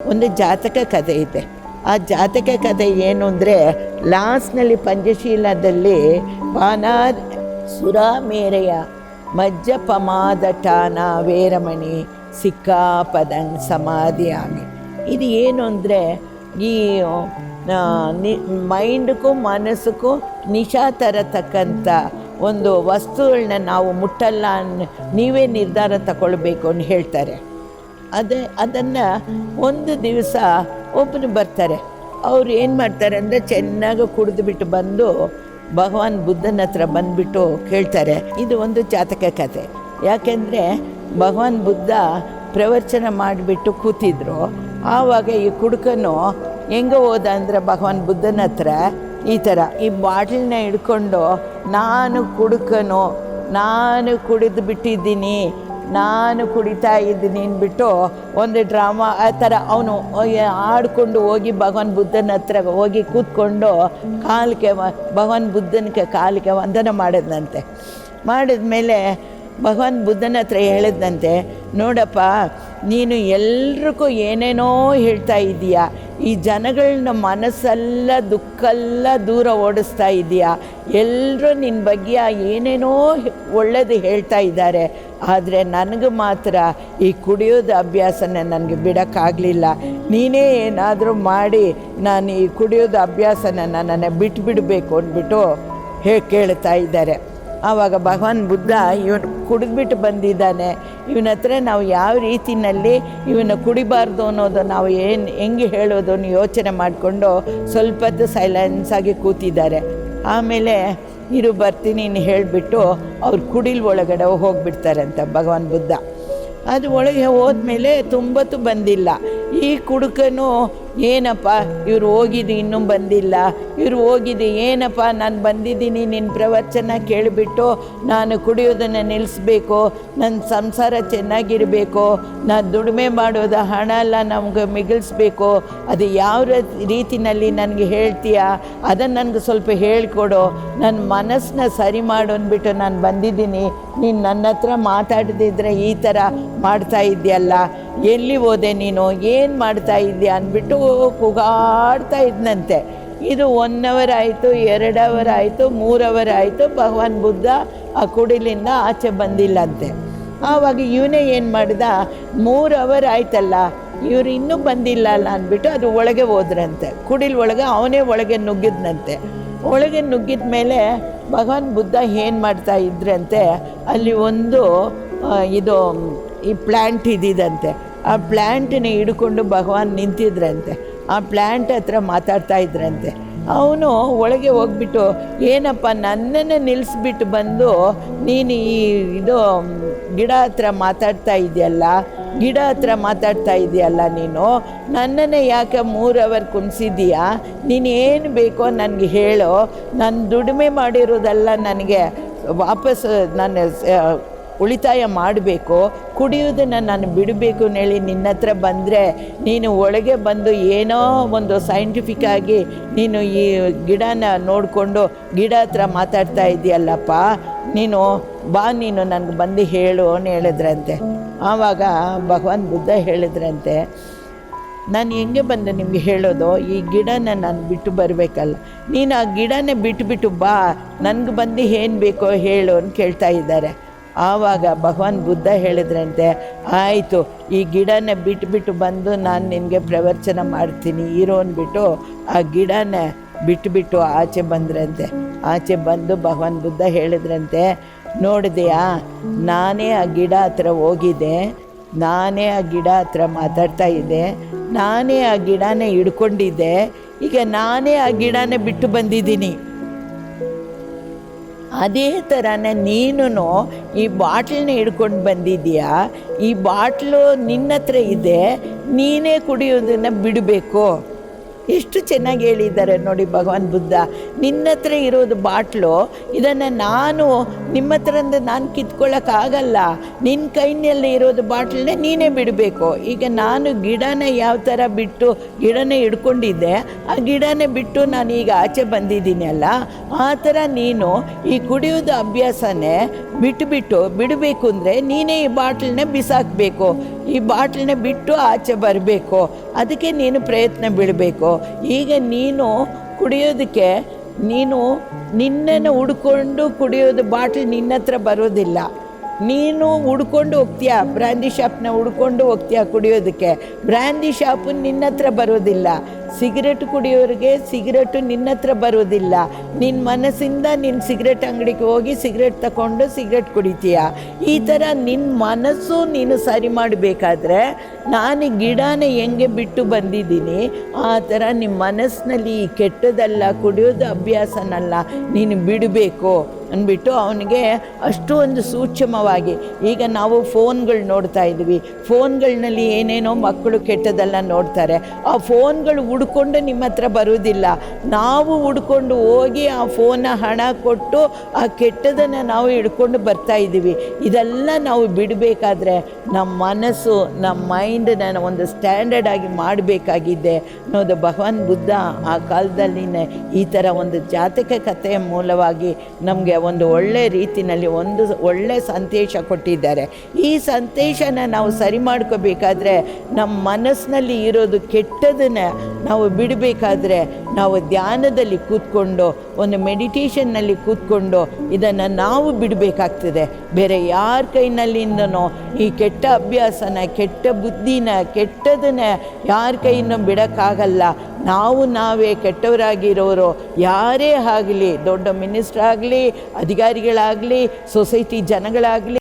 ಒಂದು ಜಾತಕ ಕಥೆ ಇದೆ. ಆ ಜಾತಕ ಕಥೆ ಏನು ಅಂದರೆ ಲಾಸ್ಟ್ನಲ್ಲಿ ಪಂಚಶೀಲದಲ್ಲಿ ಪಾನ ಸುರಾಮೇರೆಯ ಮಜ್ಜಪಮಾದಟಾನ ವೇರಮಣಿ ಸಿಕ್ಕಾಪದಂಗ್ ಸಮಾಧಿಯಾಮಿ. ಇದು ಏನು ಅಂದರೆ, ಈ ನಿ, ಮೈಂಡ್ಗೂ ಮನಸ್ಸಿಗೂ ನಿಶಾ ತರತಕ್ಕಂಥ ಒಂದು ವಸ್ತುಗಳನ್ನ ನಾವು ಮುಟ್ಟಲ್ಲ ನೀವೇ ನಿರ್ಧಾರ ತಗೊಳ್ಬೇಕು ಅಂತ ಹೇಳ್ತಾರೆ. ಅದೇ, ಅದನ್ನು ಒಂದು ದಿವಸ ಒಬ್ಬನು ಬರ್ತಾರೆ. ಅವ್ರು ಏನು ಮಾಡ್ತಾರೆ ಅಂದರೆ ಚೆನ್ನಾಗಿ ಕುಡಿದ್ಬಿಟ್ಟು ಬಂದು ಭಗವಾನ್ ಬುದ್ಧನ ಹತ್ರ ಬಂದುಬಿಟ್ಟು ಕೇಳ್ತಾರೆ. ಇದು ಒಂದು ಜಾತಕ ಕಥೆ ಯಾಕೆಂದರೆ ಭಗವಾನ್ ಬುದ್ಧ ಪ್ರವಚನ ಮಾಡಿಬಿಟ್ಟು ಕೂತಿದ್ರು. ಆವಾಗ ಈ ಕುಡುಕನು ಹೆಂಗೆ ಹೋದ ಅಂದರೆ ಭಗವಾನ್ ಬುದ್ಧನ ಹತ್ರ ಈ ಥರ ಈ ಬಾಟ್ಲನ್ನ ಹಿಡ್ಕೊಂಡು, ನಾನು ಕುಡುಕನು, ನಾನು ಕುಡಿದು ಬಿಟ್ಟಿದ್ದೀನಿ ನಾನು ಕುಡಿತಾ ಇದ್ದೀನಿ ಅಂದ್ಬಿಟ್ಟು ಒಂದು ಡ್ರಾಮಾ, ಆ ಥರ ಅವನು ಆಡಿಕೊಂಡು ಹೋಗಿ ಭಗವಾನ್ ಬುದ್ಧನ ಹತ್ರ ಹೋಗಿ ಕೂತ್ಕೊಂಡು ಕಾಲಿಗೆ ವ- ಭಗವಾನ್ ಬುದ್ಧನಿಗೆ ಕಾಲಿಕೆ ವಂದನ ಮಾಡಿದ್ನಂತೆ. ಮಾಡಿದ್ಮೇಲೆ ಭಗವಾನ್ ಬುದ್ಧನ ಹತ್ರ ಹೇಳಿದಂತೆ ನೋಡಪ್ಪ, ನೀನು ಎಲ್ರಿಗೂ ಏನೇನೋ ಹೇಳ್ತಾ ಇದೀಯ ಈ ಜನಗಳನ್ನ ಮನಸ್ಸೆಲ್ಲ ದುಃಖಲ್ಲ ದೂರ ಓಡಿಸ್ತಾ ಇದೀಯಾ ಎಲ್ಲರೂ ನಿನ್ನ ಬಗ್ಗೆ ಏನೇನೋ ಒಳ್ಳೆಯದು ಒಳ್ಳೇದು ಹೇಳ್ತಾ ಇದ್ದಾರೆ. ಆದರೆ ನನಗೆ ಮಾತ್ರ ಈ ಕುಡಿಯೋದು ಅಭ್ಯಾಸನ ನನಗೆ ಬಿಡೋಕ್ಕಾಗಲಿಲ್ಲ. ನೀನೇ ಏನಾದರೂ ಮಾಡಿ ನಾನು ಈ ಕುಡಿಯೋದು ಅಭ್ಯಾಸನ ನನ್ನನ್ನು ಬಿಟ್ಬಿಡಬೇಕು ಅಂದ್ಬಿಟ್ಟು ಹೇ ಕೇಳ್ತಾ ಇದ್ದಾರೆ. ಆವಾಗ ಭಗವಾನ್ ಬುದ್ಧ ಇವನು ಕುಡಿದ್ಬಿಟ್ಟು ಬಂದಿದ್ದಾನೆ. ಇವನ ಹತ್ರ ನಾವು ಯಾವ ರೀತಿಯಲ್ಲಿ ಇವನು ಕುಡಿಬಾರ್ದು ಅನ್ನೋದು ನಾವು ಏನು, ಹೆಂಗೆ ಹೇಳೋದು ಅನ್ನೋ ಯೋಚನೆ ಮಾಡಿಕೊಂಡು ಸ್ವಲ್ಪ ಹೊತ್ತು ಸೈಲೆನ್ಸ್ ಆಗಿ ಕೂತಿದ್ದಾರೆ. ಆಮೇಲೆ ಇರು ಬರ್ತೀನಿ ಇನ್ನು ಹೇಳಿಬಿಟ್ಟು ಅವ್ರು ಕುಡಿಲ್ ಒಳಗಡೆ ಹೋಗಿಬಿಡ್ತಾರಂತ ಭಗವಾನ್ ಬುದ್ಧ. ಅದು ಒಳಗೆ ಹೋದ್ಮೇಲೆ ತುಂಬತ್ತು ಬಂದಿಲ್ಲ. ಈ ಕುಡುಕನು ಏನಪ್ಪ ಇವ್ರು ಹೋಗಿದ್ದು ಇನ್ನೂ ಬಂದಿಲ್ಲ? ಇವ್ರು ಹೋಗಿದ್ದು ಏನಪ್ಪ? ನಾನು ಬಂದಿದ್ದೀನಿ ನಿನ್ನ ಪ್ರವಚನ ಕೇಳಿಬಿಟ್ಟು ನಾನು ಕುಡಿಯೋದನ್ನು ನಿಲ್ಲಿಸ್ಬೇಕು ನನ್ನ ಸಂಸಾರ ಚೆನ್ನಾಗಿರಬೇಕು, ನಾನು ದುಡಿಮೆ ಮಾಡೋದು ಹಣ ಎಲ್ಲ ನಮಗೆ ಮಿಗಿಲ್ಸ್ಬೇಕು. ಅದು ಯಾವ ರೀತಿನಲ್ಲಿ ನನಗೆ ಹೇಳ್ತೀಯಾ? ಅದನ್ನು ನನಗೆ ಸ್ವಲ್ಪ ಹೇಳಿಕೊಡು. ನನ್ನ ಮನಸ್ಸನ್ನ ಸರಿ ಮಾಡು ಅಂದ್ಬಿಟ್ಟು ನಾನು ಬಂದಿದ್ದೀನಿ. ನೀನು ನನ್ನ ಹತ್ರ ಮಾತಾಡದಿದ್ರೆ ಈ ಥರ ಮಾಡ್ತಾ ಇದೆಯಲ್ಲ ಎಲ್ಲಿ ಹೋದೆ ನೀನು? ಏನು ಮಾಡ್ತಾ ಇದೆಯಾ ಅಂದ್ಬಿಟ್ಟು ಕೂಗಾಡ್ತಾ ಇದ್ನಂತೆ. ಇದು ಒನ್ ಅವರ್ ಆಯಿತು, ಎರಡು ಅವರ್ ಆಯಿತು, ಮೂರು ಅವರ್ ಆಯಿತು, ಭಗವಾನ್ ಬುದ್ಧ ಆ ಕುಡಿಲಿಂದ ಆಚೆ ಬಂದಿಲ್ಲಂತೆ. ಆವಾಗ ಇವನೇ ಏನು ಮಾಡ್ದ? ಮೂರು ಅವರ್ ಆಯ್ತಲ್ಲ, ಇವರು ಇನ್ನೂ ಬಂದಿಲ್ಲ ಅಲ್ಲ ಅಂದ್ಬಿಟ್ಟು ಅದು ಒಳಗೆ ಹೋದ್ರಂತೆ. ಕುಡಿಲ್ ಒಳಗೆ ಅವನೇ ಒಳಗೆ ನುಗ್ಗಿದ್ನಂತೆ. ಒಳಗೆ ನುಗ್ಗಿದ ಮೇಲೆ ಭಗವಾನ್ ಬುದ್ಧ ಏನು ಮಾಡ್ತಾ ಇದ್ರಂತೆ, ಅಲ್ಲಿ ಒಂದು ಇದು, ಈ ಪ್ಲ್ಯಾಂಟ್ ಇದ್ದಿದಂತೆ. ಆ ಪ್ಲ್ಯಾಂಟನ್ನ ಹಿಡ್ಕೊಂಡು ಭಗವಾನ್ ನಿಂತಿದ್ರಂತೆ. ಆ ಪ್ಲ್ಯಾಂಟ್ ಹತ್ರ ಮಾತಾಡ್ತಾ ಇದ್ರಂತೆ. ಅವನು ಒಳಗೆ ಹೋಗ್ಬಿಟ್ಟು, ಏನಪ್ಪ, ನನ್ನನ್ನು ನಿಲ್ಲಿಸ್ಬಿಟ್ಟು ಬಂದು ನೀನು ಈ, ಇದು, ಗಿಡ ಹತ್ರ ಮಾತಾಡ್ತಾ ಇದೆಯಲ್ಲ ಗಿಡ ಹತ್ರ ಮಾತಾಡ್ತಾ ಇದೆಯಲ್ಲ ನೀನು? ನನ್ನನ್ನು ಯಾಕೆ ಮೂರು ಅವರ್ ಕುಣಿಸಿದ್ದೀಯಾ ನೀನು ಏನು ಬೇಕೋ ನನಗೆ ಹೇಳು. ನಾನು ದುಡಿಮೆ ಮಾಡಿರೋದೆಲ್ಲ ನನಗೆ ವಾಪಸ್ ನಾನು ಉಳಿತಾಯ ಮಾಡಬೇಕು. ಕುಡಿಯೋದನ್ನು ನಾನು ಬಿಡಬೇಕು ಹೇಳಿ ನಿನ್ನ ಹತ್ರ ಬಂದರೆ ನೀನು ಒಳಗೆ ಬಂದು ಏನೋ ಒಂದು ಸೈಂಟಿಫಿಕ್ ಆಗಿ ನೀನು ಈ ಗಿಡನ ನೋಡಿಕೊಂಡು ಗಿಡ ಹತ್ರ ಮಾತಾಡ್ತಾ ಇದೆಯಲ್ಲಪ್ಪ? ನೀನು ಬಾ ನೀನು ನನಗೆ ಬಂದು ಹೇಳು ಹೇಳಿದ್ರಂತೆ. ಆವಾಗ ಭಗವಾನ್ ಬುದ್ಧ ಹೇಳಿದ್ರಂತೆ, ನಾನು ಹೆಂಗೆ ಬಂದು ನಿಮಗೆ ಹೇಳೋದು? ಈ ಗಿಡನ ನಾನು ಬಿಟ್ಟು ಬರಬೇಕಲ್ಲ. ನೀನು ಆ ಗಿಡನೇ ಬಿಟ್ಟುಬಿಟ್ಟು ಬಾ, ನನಗೆ ಬಂದು ಏನು ಬೇಕೋ ಹೇಳು ಅಂತ ಕೇಳ್ತಾ ಇದ್ದಾರೆ. ಆವಾಗ ಭಗವಾನ್ ಬುದ್ಧ ಹೇಳಿದ್ರಂತೆ, ಆಯಿತು, ಈ ಗಿಡನ ಬಿಟ್ಟುಬಿಟ್ಟು ಬಂದು ನಾನು ನಿನಗೆ ಪ್ರವಚನ ಮಾಡ್ತೀನಿ, ಇರೋ ಅಂದ್ಬಿಟ್ಟು ಆ ಗಿಡನ ಬಿಟ್ಟುಬಿಟ್ಟು ಆಚೆ ಬಂದ್ರಂತೆ. ಆಚೆ ಬಂದು ಭಗವಾನ್ ಬುದ್ಧ ಹೇಳಿದ್ರಂತೆ ನೋಡಿದೆಯಾ? ನಾನೇ ಆ ಗಿಡ ಹತ್ರ ಹೋಗಿದ್ದೆ. ನಾನೇ ಆ ಗಿಡ ಹತ್ರ ಮಾತಾಡ್ತಾ ಇದ್ದೆ. ನಾನೇ ಆ ಗಿಡನ ಹಿಡ್ಕೊಂಡಿದ್ದೆ. ಈಗ ನಾನೇ ಆ ಗಿಡನ ಬಿಟ್ಟು ಬಂದಿದ್ದೀನಿ. ಅದೇ ಥರನೇ ನೀನು ಈ ಬಾಟ್ಲನ್ನ ಹಿಡ್ಕೊಂಡು ಬಂದಿದ್ದೀಯಾ? ಈ ಬಾಟ್ಲು ನಿನ್ನ ಹತ್ರ ಇದೆ. ನೀನೇ ಕುಡಿಯೋದನ್ನು ಬಿಡಬೇಕು. ಎಷ್ಟು ಚೆನ್ನಾಗಿ ಹೇಳಿದ್ದಾರೆ ನೋಡಿ ಭಗವಾನ್ ಬುದ್ಧ. ನಿನ್ನ ಹತ್ರ ಇರೋದು ಬಾಟ್ಲು, ಇದನ್ನು ನಾನು ನಿಮ್ಮ ಹತ್ರಿಂದ ನಾನು ಕಿತ್ಕೊಳ್ಳೋಕ್ಕಾಗಲ್ಲ ನಿನ್ನ ಕೈನಲ್ಲಿ ಇರೋದು ಬಾಟ್ಲನ್ನೇ ನೀನೇ ಬಿಡಬೇಕು. ಈಗ ನಾನು ಗಿಡನ ಯಾವ ಥರ ಬಿಟ್ಟು ಗಿಡನ ಹಿಡ್ಕೊಂಡಿದ್ದೆ, ಆ ಗಿಡನ ಬಿಟ್ಟು ನಾನು ಈಗ ಆಚೆ ಬಂದಿದ್ದೀನಿ ಅಲ್ಲ. ಆ ಥರ ನೀನು ಈ ಕುಡಿಯೋದು ಅಭ್ಯಾಸನೇ ಬಿಟ್ಟು ಬಿಟ್ಟು ಬಿಡಬೇಕು ಅಂದರೆ ನೀನೇ ಈ ಬಾಟ್ಲನ್ನ ಬಿಸಾಕಬೇಕು. ಈ ಬಾಟ್ಲನ್ನ ಬಿಟ್ಟು ಆಚೆ ಬರಬೇಕು. ಅದಕ್ಕೆ ನೀನು ಪ್ರಯತ್ನ ಬಿಡಬೇಕು. ಈಗ ನೀನು ಕುಡಿಯೋದಕ್ಕೆ ನೀನು ನಿನ್ನನ್ನು ಹುಡ್ಕೊಂಡು ಕುಡಿಯೋದು ಬಾಟ್ಲ್ ನಿನ್ನ ಹತ್ರ ಬರೋದಿಲ್ಲ. ನೀನು ಹುಡ್ಕೊಂಡು ಹೋಗ್ತೀಯ? ಬ್ರ್ಯಾಂಡಿ ಶಾಪ್ನ ಹುಡ್ಕೊಂಡು ಹೋಗ್ತೀಯಾ ಕುಡಿಯೋದಕ್ಕೆ? ಬ್ರ್ಯಾಂಡಿ ಶಾಪು ನಿನ್ನ ಹತ್ರ ಬರೋದಿಲ್ಲ. ಸಿಗರೆಟ್ ಕುಡಿಯೋರಿಗೆ ಸಿಗರೇಟು ನಿನ್ನ ಹತ್ರ ಬರೋದಿಲ್ಲ ನಿನ್ನ ಮನಸ್ಸಿಂದ ನಿನ್ನ ಸಿಗರೇಟ್ ಅಂಗಡಿಗೆ ಹೋಗಿ ಸಿಗರೆಟ್ ತಗೊಂಡು ಸಿಗರೇಟ್ ಕುಡಿತೀಯ? ಈ ಥರ ನಿನ್ನ ಮನಸ್ಸು ನೀನು ಸರಿ ಮಾಡಬೇಕಾದ್ರೆ ನಾನು ಗಿಡನ ಹೆಂಗೆ ಬಿಟ್ಟು ಬಂದಿದ್ದೀನಿ? ಆ ಥರ ನಿಮ್ಮ ಮನಸ್ಸಿನಲ್ಲಿ ಈ ಕೆಟ್ಟದಲ್ಲ ಕುಡಿಯೋದು ಅಭ್ಯಾಸನಲ್ಲ, ನೀನು ಬಿಡಬೇಕು ಅಂದ್ಬಿಟ್ಟು ಅವನಿಗೆ ಅಷ್ಟು ಒಂದು ಸೂಕ್ಷ್ಮವಾಗಿ. ಈಗ ನಾವು ಫೋನ್ಗಳು ನೋಡ್ತಾ ಇದ್ವಿ. ಫೋನ್ಗಳಲ್ಲಿ ಏನೇನೋ ಮಕ್ಕಳು ಕೆಟ್ಟದೆಲ್ಲ ನೋಡ್ತಾರೆ. ಆ ಫೋನ್ಗಳು ಹುಡ್ಕೊಂಡು ನಿಮ್ಮ ಹತ್ರ ಬರುವುದಿಲ್ಲ. ನಾವು ಹುಡ್ಕೊಂಡು ಹೋಗಿ ಆ ಫೋನ ಹಣ ಕೊಟ್ಟು ಆ ಕೆಟ್ಟದನ್ನು ನಾವು ಹಿಡ್ಕೊಂಡು ಬರ್ತಾ ಇದ್ದೀವಿ. ಇದೆಲ್ಲ ನಾವು ಬಿಡಬೇಕಾದ್ರೆ ನಮ್ಮ ಮನಸ್ಸು, ನಮ್ಮ ಮೈಂಡನ್ನ ಒಂದು ಸ್ಟ್ಯಾಂಡರ್ಡ್ ಆಗಿ ಮಾಡಬೇಕಾಗಿದೆ. ಅನ್ನೋದು ಭಗವಾನ್ ಬುದ್ಧ ಆ ಕಾಲದಲ್ಲಿನೇ ಈ ಥರ ಒಂದು ಜಾತಕ ಕಥೆಯ ಮೂಲವಾಗಿ ನಮಗೆ ಒಂದು ಒಳ್ಳೆ ರೀತಿಯಲ್ಲಿ ಒಂದು ಒಳ್ಳೆ ಸಂತೇಶ ಕೊಟ್ಟಿದ್ದಾರೆ. ಈ ಸಂದೇಶನ ನಾವು ಸರಿ ಮಾಡ್ಕೋಬೇಕಾದ್ರೆ ನಮ್ಮ ಮನಸ್ಸಿನಲ್ಲಿ ಇರೋದು ಕೆಟ್ಟದನ್ನ ನಾವು ಬಿಡಬೇಕಾದ್ರೆ ನಾವು ಧ್ಯಾನದಲ್ಲಿ ಕೂತ್ಕೊಂಡು, ಒಂದು ಮೆಡಿಟೇಷನ್ನಲ್ಲಿ ಕೂತ್ಕೊಂಡು ಇದನ್ನು ನಾವು ಬಿಡಬೇಕಾಗ್ತದೆ. ಬೇರೆ ಯಾರ ಕೈನಲ್ಲಿಂದನೋ ಈ ಕೆಟ್ಟ ಅಭ್ಯಾಸನ, ಕೆಟ್ಟ ಬುದ್ಧಿನ, ಕೆಟ್ಟದನ್ನ ಯಾರ ಕೈಯಿಂದ ಬಿಡೋಕ್ಕಾಗಲ್ಲ. ನಾವು ನಾವೇ ಕೆಟ್ಟವರಾಗಿರೋರು, ಯಾರೇ ಆಗಲಿ, ದೊಡ್ಡ ಮಿನಿಸ್ಟ್ರ್ ಆಗಲಿ, ಅಧಿಕಾರಿಗಳಾಗಲಿ ಸೊಸೈಟಿ ಜನಗಳಾಗಲಿ